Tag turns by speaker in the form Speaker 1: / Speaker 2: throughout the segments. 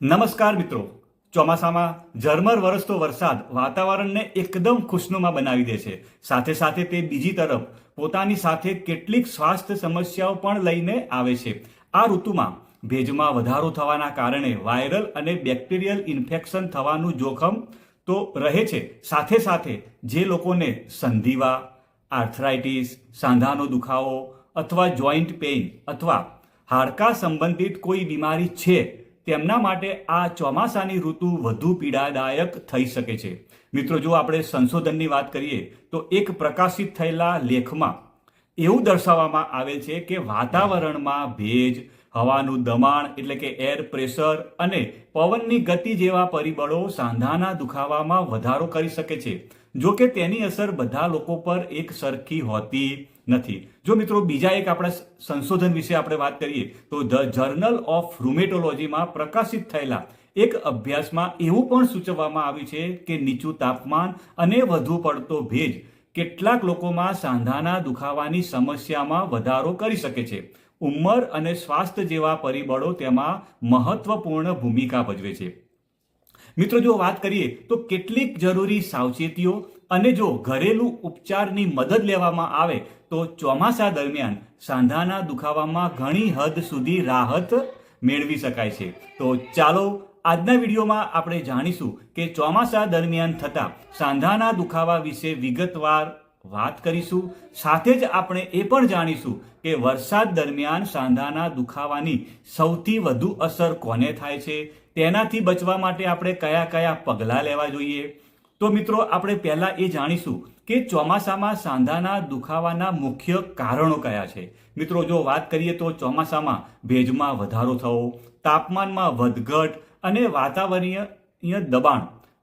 Speaker 1: નમસ્કાર મિત્રો. ચોમાસામાં ઝરમર વરસતો વરસાદ વાતાવરણને એકદમ ખુશનુમા બનાવી દે છે. સાથે સાથે તે બીજી તરફ પોતાની સાથે કેટલીક સ્વાસ્થ્ય સમસ્યાઓ પણ લઈને આવે છે. આ ઋતુમાં ભેજમાં વધારો થવાના કારણે વાયરલ અને બેક્ટેરિયલ ઇન્ફેક્શન થવાનું જોખમ તો રહે છે. સાથે સાથે જે લોકોને સંધિવા, આર્થરાઇટિસ, સાંધાનો દુખાવો અથવા જોઈન્ટ પેઇન અથવા હાડકા સંબંધિત કોઈ બીમારી છે તેમના માટે આ ચોમાસાની ઋતુ વધુ પીડાદાયક થઈ શકે છે. મિત્રો, જો આપણે સંશોધનની વાત કરીએ, તો એક પ્રકાશિત થયેલા લેખમાં એવું દર્શાવવામાં આવે છે કે વાતાવરણમાં ભેજ, હવાનું દબાણ એટલે કે એર પ્રેશર અને પવનની ગતિ જેવા પરિબળો સાંધાના દુખાવામાં વધારો કરી શકે છે. જો કે તેની અસર બધા લોકો પર એક સરખી હોતી નથી. જો મિત્રો બીજા એક આપણા સંશોધન વિશે આપણે વાત કરીએ, તો ધ જર્નલ ઓફ રૂમેટોલોજીમાં પ્રકાશિત થયેલા એક અભ્યાસમાં એવું પણ સૂચવવામાં આવ્યું છે કે નીચું તાપમાન અને વધુ પડતો ભેજ કેટલાક લોકોમાં સાંધાના દુખાવાની સમસ્યામાં વધારો કરી શકે છે. ઉંમર અને સ્વાસ્થ્ય જેવા પરિબળો તેમાં મહત્વપૂર્ણ ભૂમિકા ભજવે છે. મિત્રો, જો વાત કરીએ તો કેટલીક જરૂરી સાવચેતીઓ અને જો ઘરેલું ઉપચારની મદદ લેવામાં આવે, તો ચોમાસા દરમિયાન સાંધાના દુખાવામાં ઘણી હદ સુધી રાહત મેળવી શકાય છે. તો ચાલો, આજના વિડીયોમાં આપણે જાણીશું કે ચોમાસા દરમિયાન થતા સાંધાના દુખાવા વિશે વિગતવાર વાત કરીશું. સાથે જ આપણે એ પણ જાણીશું કે વરસાદ દરમિયાન સાંધાના દુખાવાની સૌથી વધુ અસર કોને થાય છે? તેનાથી બચવા માટે આપણે કયા કયા પગલાં લેવા જોઈએ? તો મિત્રો, આપણે પહેલાં એ જાણીશું કે ચોમાસામાં સાંધાના દુખાવાના મુખ્ય કારણો કયા છે? મિત્રો, જો વાત કરીએ તો ચોમાસામાં ભેજમાં વધારો થવો, તાપમાનમાં વધઘટ અને વાતાવરણીય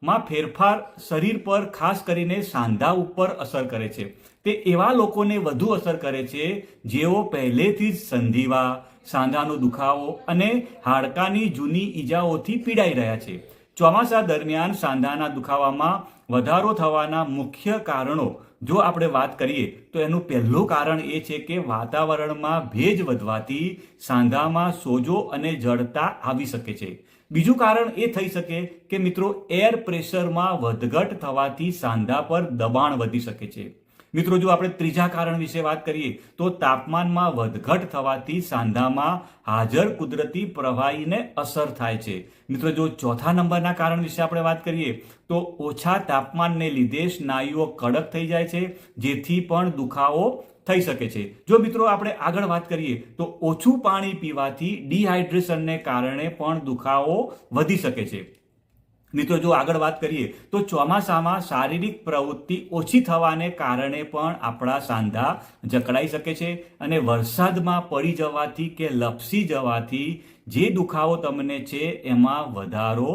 Speaker 1: દબાણમાં ફેરફાર શરીર પર ખાસ કરીને સાંધા ઉપર અસર કરે છે. તે એવા લોકોને વધુ અસર કરે છે, જેઓ પહેલેથી જ સંધિવા, સાંધાનો દુખાવો અને હાડકાની જૂની ઈજાઓથી પીડાઈ રહ્યા છે. ચોમાસા દરમિયાન સાંધાના દુખાવામાં વધારો થવાના મુખ્ય કારણો જો આપણે વાત કરીએ, તો એનું પહેલું કારણ એ છે કે વાતાવરણમાં ભેજ વધવાથી સાંધામાં સોજો અને જડતા આવી શકે છે. બીજું કારણ એ થઈ શકે કે મિત્રો, એર પ્રેશરમાં વધઘટ થવાથી સાંધા પર દબાણ વધી શકે છે. મિત્રો, જો આપણે ત્રીજા કારણ વિશે વાત કરીએ, તો તાપમાનમાં વધઘટ થવાથી સાંધામાં હાજર કુદરતી પ્રવાહીને અસર થાય છે. મિત્રો, જો ચોથા નંબરના કારણ વિશે આપણે વાત કરીએ, તો ઓછા તાપમાનને લીધે સ્નાયુઓ કડક થઈ જાય છે, જેથી પણ દુખાવો થઈ શકે છે. જો મિત્રો, આપણે આગળ વાત કરીએ, તો ઓછું પાણી પીવાથી ડિહાઇડ્રેશનને કારણે પણ દુખાવો વધી શકે છે. મિત્રો જો આગળ વાત કરીએ, તો ચોમાસામાં શારીરિક પ્રવૃત્તિ ઓછી થવાને કારણે પણ આપણા સાંધા જકડાઈ શકે છે અને વરસાદમાં પડી જવાથી કે લપસી જવાથી જે દુખાવો તમને છે એમાં વધારો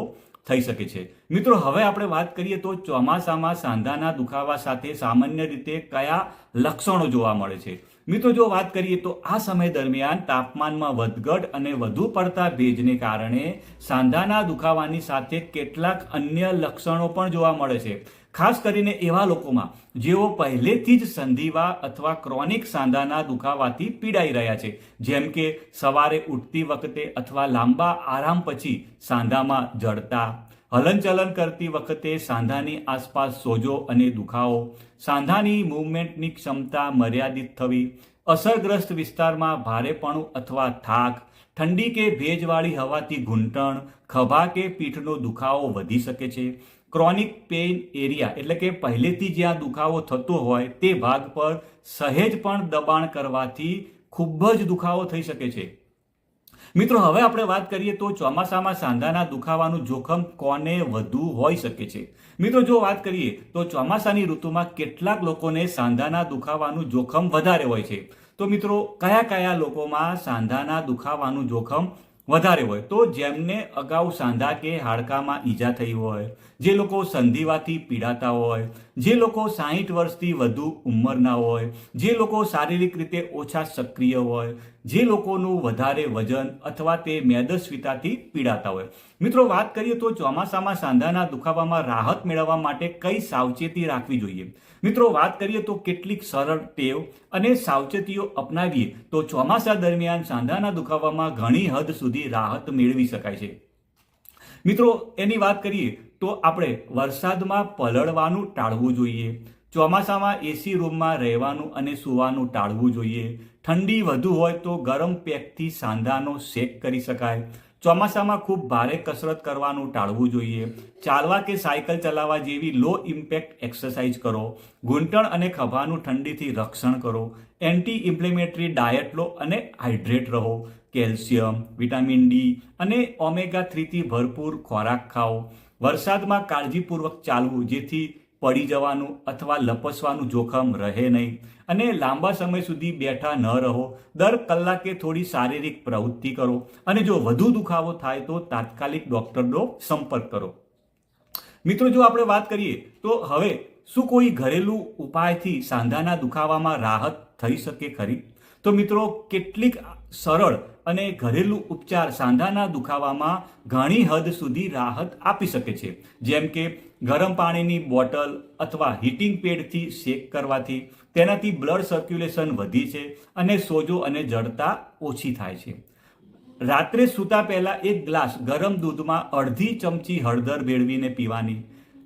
Speaker 1: થઈ શકે છે. મિત્રો, હવે આપણે વાત કરીએ તો ચોમાસામાં સાંધાના દુખાવા સાથે સામાન્ય રીતે કયા લક્ષણો જોવા મળે છે? મિત્રો, જો વાત કરીએ તો આ સમય દરમિયાન તાપમાનમાં વધઘટ અને વધુ પડતા ભેજને કારણે સાંધાના દુખાવાની સાથે કેટલાક અન્ય લક્ષણો પણ જોવા મળે છે. ખાસ કરીને એવા લોકોમાં જેઓ પહેલેથી જ સંધિવા અથવા ક્રોનિક સાંધાના દુખાવાથી પીડાઈ રહ્યા છે. જેમ કે સવારે ઉઠતી વખતે અથવા લાંબા આરામ પછી સાંધામાં જડતા હલનચલન કરતી વખતે સાંધાની આસપાસ સોજો અને દુખાવો, સાંધાની મૂવમેન્ટની ક્ષમતા મર્યાદિત થવી, અસરગ્રસ્ત વિસ્તારમાં ભારેપણું અથવા થાક, ઠંડી કે ભેજવાળી હવાથી ઘૂંટણ, ખભા કે પીઠનો દુખાવો વધી શકે છે. ક્રોનિક પેઇન એરિયા એટલે કે પહેલેથી જ્યાં દુખાવો થતો હોય તે ભાગ પર સહેજ પણ દબાણ કરવાથી ખૂબ જ દુખાવો થઈ શકે છે. મિત્રો, હવે આપણે વાત કરીએ તો ચોમાસામાં સાંધાના દુખાવાનું જોખમ કોને વધુ હોઈ શકે છે? મિત્રો, જો વાત કરીએ તો ચોમાસાની ઋતુમાં કેટલાક લોકોને સાંધાના દુખાવાનું જોખમ વધારે હોય છે. તો મિત્રો, કયા કયા લોકોમાં સાંધાના દુખાવાનું જોખમ વધારે હોય? તો જેમને અગાઉ સાંધા કે હાડકામાં ઈજા થઈ હોય, જે લોકો સંધિવાથી પીડાતા હોય, જે લોકો સાહીઠ વર્ષથી વધુ ઉંમરના હોય, જે લોકો શારીરિક રીતે ઓછા સક્રિય હોય જે લોકોનું વધારે વજન અથવા તે મેદસ્વીતાથી પીડાતા હોય. મિત્રો, વાત કરીએ તો ચોમાસામાં સાંધાના દુખાવામાં રાહત મેળવવા માટે કઈ સાવચેતી રાખવી જોઈએ? મિત્રો, વાત કરીએ તો કેટલીક સરળ ટેવ અને સાવચેતીઓ અપનાવીએ તો ચોમાસા દરમિયાન સાંધાના દુખાવામાં ઘણી હદ સુધી રાહત મેળવી શકાય છે. મિત્રો, એની વાત કરીએ તો આપણે વરસાદમાં પલળવાનું ટાળવું જોઈએ. ચોમાસામાં એસી રૂમમાં રહેવાનું અને સૂવાનું ટાળવું જોઈએ. ઠંડી વધુ હોય તો ગરમ પેકથી સાંધાનો શેક કરી શકાય. ચોમાસામાં ખૂબ ભારે કસરત કરવાનું ટાળવું જોઈએ. ચાલવા કે સાયકલ ચલાવવા જેવી લો ઇમ્પેક્ટ એક્સરસાઇઝ કરો. ઘૂંટણ અને ખભાનું ઠંડીથી રક્ષણ કરો. એન્ટી ઇન્ફ્લેમેટરી ડાયટ લો અને હાઇડ્રેટ રહો. કેલ્શિયમ, વિટામિન ડી અને ઓમેગા થ્રીથી ભરપૂર ખોરાક ખાઓ. વરસાદમાં કાળજીપૂર્વક ચાલવું, જેથી પડી જવાનું અથવા લપસવાનું જોખમ રહે નહીં. અને લાંબા સમય સુધી બેઠા ન રહો. દર કલાકે થોડી શારીરિક પ્રવૃત્તિ કરો. અને જો વધુ દુખાવો થાય તો તાત્કાલિક ડૉક્ટરનો સંપર્ક કરો. મિત્રો, જો આપણે વાત કરીએ, તો હવે શું કોઈ ઘરેલું ઉપાયથી સાંધાના દુખાવામાં રાહત થઈ શકે ખરી? તો મિત્રો, કેટલીક સરળ અને ઘરેલું ઉપચાર સાંધાના દુખાવામાં ઘણી હદ સુધી રાહત આપી શકે છે. જેમ કે ગરમ પાણીની બોટલ અથવા હીટિંગ પેડથી શેક કરવાથી તેનાથી બ્લડ સર્ક્યુલેશન વધી છે અને સોજો અને જડતા ઓછી થાય છે. રાત્રે સૂતા પહેલાં એક ગ્લાસ ગરમ દૂધમાં અડધી ચમચી હળદર ભેળવીને પીવાની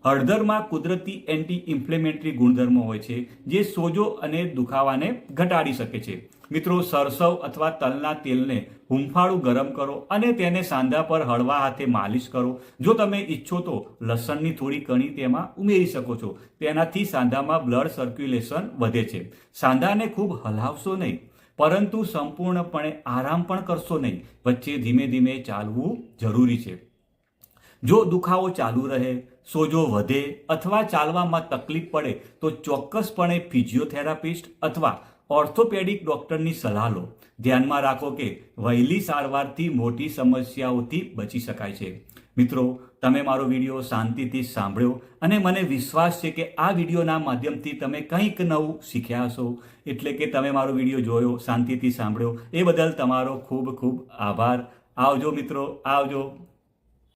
Speaker 1: હળદરમાં કુદરતી એન્ટી ઇન્ફ્લેમેટરી ગુણધર્મો હોય છે, જે સોજો અને દુખાવાને ઘટાડી શકે છે. મિત્રો, સરસવ અથવા તલના તેલને હુંફાળું ગરમ કરો અને તેને સાંધા પર હળવા હાથે માલિશ કરો. જો તમે ઈચ્છો તો લસણની થોડી કણી તેમાં ઉમેરી શકો છો. તેનાથી સાંધામાં બ્લડ સર્ક્યુલેશન વધે છે. સાંધાને ખૂબ હલાવશો નહીં, પરંતુ સંપૂર્ણપણે આરામ પણ કરશો નહીં. વચ્ચે ધીમે ધીમે ચાલવું જરૂરી છે. જો દુખાવો ચાલુ રહે સોજો વધે અથવા ચાલવામાં તકલીફ પડે તો ચોક્કસપણે ફિઝિયોથેરાપિસ્ટ અથવા ઓર્થોપેડિક ડોક્ટરની સલાહ લો. ધ્યાનમાં રાખો કે વહેલી સારવારથી મોટી સમસ્યાઓથી બચી શકાય છે. મિત્રો, તમે મારો વીડિયો શાંતિથી સાંભળ્યો અને મને વિશ્વાસ છે કે આ વિડીયોના માધ્યમથી તમે કંઈક નવું શીખ્યા હશો. એટલે કે તમે મારો વીડિયો જોયો, શાંતિથી સાંભળ્યો, એ બદલ તમારો ખૂબ ખૂબ આભાર. આવજો મિત્રો, આવજો.